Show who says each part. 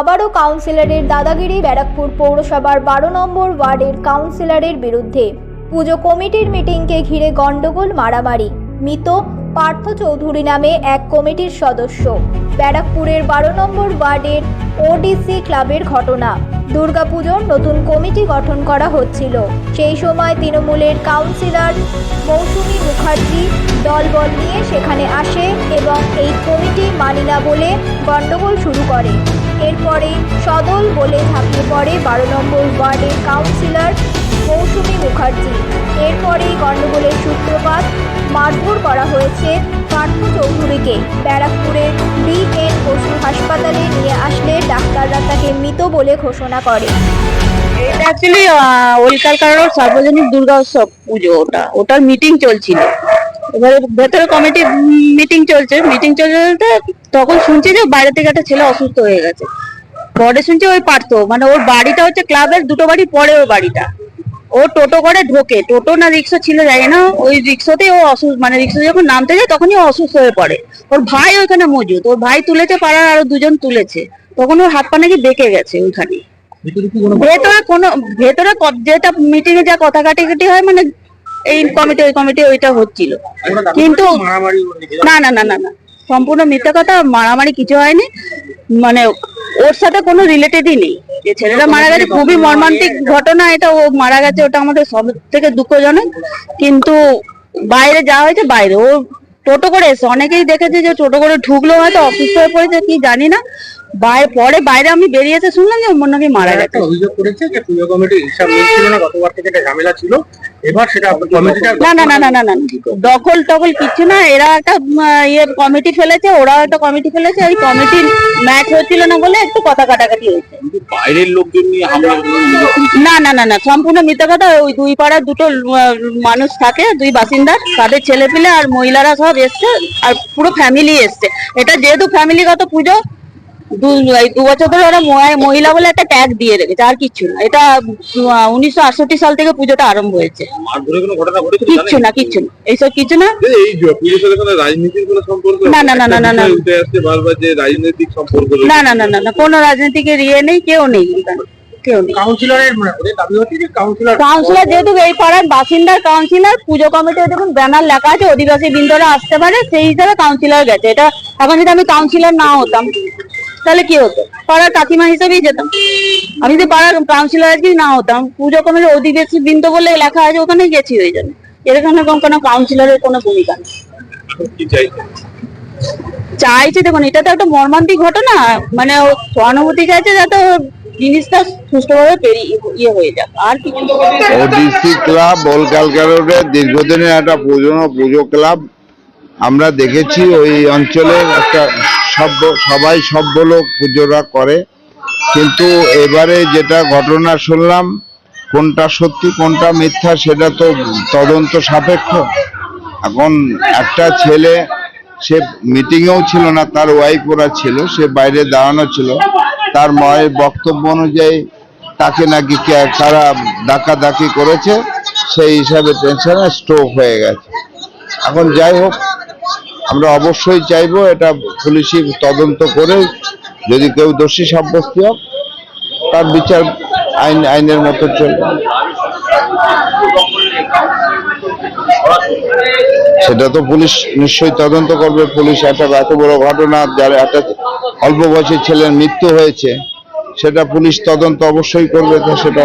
Speaker 1: আবারও কাউন্সিলরের দাদাগিরি ব্যারাকপুর পৌরসভার বারো নম্বর ওয়ার্ডের কাউন্সিলরের বিরুদ্ধে। পুজো কমিটির মিটিংকে ঘিরে গণ্ডগোল মারামারি। মৃত পার্থ চৌধুরী নামে এক কমিটির সদস্য। ব্যারাকপুরের বারো নম্বর ওয়ার্ডের ওডিসি ক্লাবের ঘটনা। দুর্গাপুজোর নতুন কমিটি গঠন করা হচ্ছিল। সেই সময় তৃণমূলের কাউন্সিলর মৌসুমি মুখার্জি দলবল নিয়ে সেখানে আসে এবং এই কমিটি মানি না বলে গণ্ডগোল শুরু করে। এরপরে সদল বলে ঝাঁপিয়ে পড়ে বারো নম্বর ওয়ার্ডের কাউন্সিলর মৌসুমী মুখার্জি। এরপরেই গণ্ডগোলের সূত্রপাত মারধর করা হয়েছে পার্থ চৌধুরীকে। ব্যারাকপুরের বিএন পশু হাসপাতালে নিয়ে আসলে ডাক্তাররা তাকে মৃত বলে ঘোষণা করে।
Speaker 2: অ্যাকচুয়ালি ওলকালকার সার্বজনীন দুর্গা উৎসব পুজো ওটা। ওটার মিটিং চলছিল। এবারে ভেতরে কমিটি মিটিং চলছে। মিটিং চলতে তখন শুনছে যে বাইরে থেকে একটা ছেলে অসুস্থ হয়ে গেছে। পরে শুনছে ওই পারতো মানে ওর বাড়িটা হচ্ছে ক্লাবের দুটো বাড়ি পরে ওর বাড়িটা। ও টোটো করে ঢোকে টোটো না রিক্সা ছিল জানি না ওই রিক্সাতে ও অসুস্থ মানে রিক্সা যখন নামতে যায় তখনই অসুস্থ হয়ে পড়ে। ওর ভাই ওইখানে মজুদ ওর ভাই তুলেছে পাড়ার আরও দুজন তুলেছে তখন ওর হাত পা নাকি বেঁকে গেছে ওইখানে। ভেতরে কোনো ভেতরে যেটা মিটিং এ যা কথা কাটি হয় মানে এই কমিটি ওই কমিটি ওইটা হচ্ছিল। কিন্তু না না না না না। সম্পূর্ণ মিথ্যা কথা মারামারি কিছু হয়নি। মানে ওর সাথে কোনো রিলেটেডই নেই। যে ছেলেটা মারা গেছে খুবই মর্মান্তিক ঘটনা এটা ও মারা গেছে ওটা আমাদের সব থেকে দুঃখজনক। কিন্তু বাইরে যাওয়া হয়েছে বাইরে। ও টোটো করে এসে অনেকেই দেখেছে যে টোটো করে ঢুকলো হয়তো অসুস্থ হয়ে পড়েছে কি জানি না। বাইরে পরে বাইরে আমি বেরিয়েছে শুনলাম যে নাকি মারা গেছে।
Speaker 3: অভিযোগ করেছে যে পুজো কমিটির হিসাব মিলছিল না গতবার থেকে একটা ঝামেলা ছিল। এবার সেটা কমিটিটা
Speaker 2: না না না না না না দখল টখল কিছু না এরা একটা ইয়ে কমিটি ফেলেছে ওরাও একটা কমিটি ফেলেছে ওই কমিটির ম্যাচ হচ্ছিল না বলে একটু কথা কাটাকাটি হয়েছে।
Speaker 4: বাইরের লোকজন নিয়ে হামলা
Speaker 2: না না না না সম্পূর্ণ মিথ্যা কথা ওই দুই পাড়ার দুটো মানুষ থাকে দুই বাসিন্দা তাদের ছেলেপিলে আর মহিলারা সব এসছে আর পুরো ফ্যামিলি এসছে। এটা যেহেতু ফ্যামিলিগত পুজো দু দু বছর ধরে ওরা মহিলা বলে একটা ট্যাগ দিয়ে রেখেছে আর কিচ্ছু না। এটা উনিশশো আটষট্টি সাল থেকে পুজোটা আরম্ভ হয়েছে।
Speaker 4: মারধরে কোনো ঘটনা ঘটেছে
Speaker 2: কিচ্ছু না কিচ্ছু না। এইসব কিছু না? না, না, না, না, না, না। না না না না না কোনো রাজনীতিকের ইয়ে নেই কেউ নেই
Speaker 3: মানে কাউন্সিলর
Speaker 2: কাউন্সিলর যেহেতু এই পাড়ার বাসিন্দার কাউন্সিলর পুজো কমিটি দেখুন ব্যানার লেখা আছে অধিবাসী বৃন্দরা আসতে পারে সেই হিসাবে কাউন্সিলর গেছে। এটা এখন যদি আমি কাউন্সিলর না হতাম তাহলে কি হতো? পাড়ার কাকিমা হিসেবেই যেতাম। আমি যদি পাড়ার কাউন্সিলর আজকে না হতাম। পুজো কমিটির অধিবাসী বৃন্দ বলে লেখা আছে ওখানে গেছি হয়ে যাবে। এখানে কোনো কোনো কাউন্সিলরের কোনো ভূমিকা নেই।
Speaker 4: চাইছে
Speaker 2: দেখুন এটা তো একটা মর্মান্তিক ঘটনা। মানে ও সহানুভূতি চাইছে যাতে জিনিসটা সুষ্ঠুভাবে পেরিয়ে ইয়ে হয়ে যাক। আর কিছু
Speaker 5: ওডিসি ক্লাব বলকালকা রোডের দীর্ঘদিনের একটা পুজনো পুজো ক্লাব। আমরা দেখেছি ওই অঞ্চলের একটা সভ্য সবাই সভ্য লোক পুজোরা করে। কিন্তু এবারে যেটা ঘটনা শুনলাম, কোনটা সত্যি, কোনটা মিথ্যা, সেটা তো তদন্ত সাপেক্ষ। এখন একটা ছেলে, সে মিটিংয়েও ছিল না, তার ওয়াইফ ওরা ছিল, সে বাইরে দাঁড়ানো ছিল। তার মায়ের বক্তব্য অনুযায়ী তাকে নাকি তারা ডাকাডাকি করেছে, সেই হিসাবে টেনশনে স্ট্রোক হয়ে গেছে। এখন যাই হোক আমরা অবশ্যই চাইব এটা পুলিশি তদন্ত করে যদি কেউ দোষী সাব্যস্ত হোক তার বিচার আইন, আইনের মতো চলবে। সেটা তো পুলিশ নিশ্চয়ই তদন্ত করবে। পুলিশ একটা এত বড় ঘটনা, যার একটা অল্প বয়সী ছেলের মৃত্যু হয়েছে, সেটা পুলিশ তদন্ত অবশ্যই করবে, তো সেটা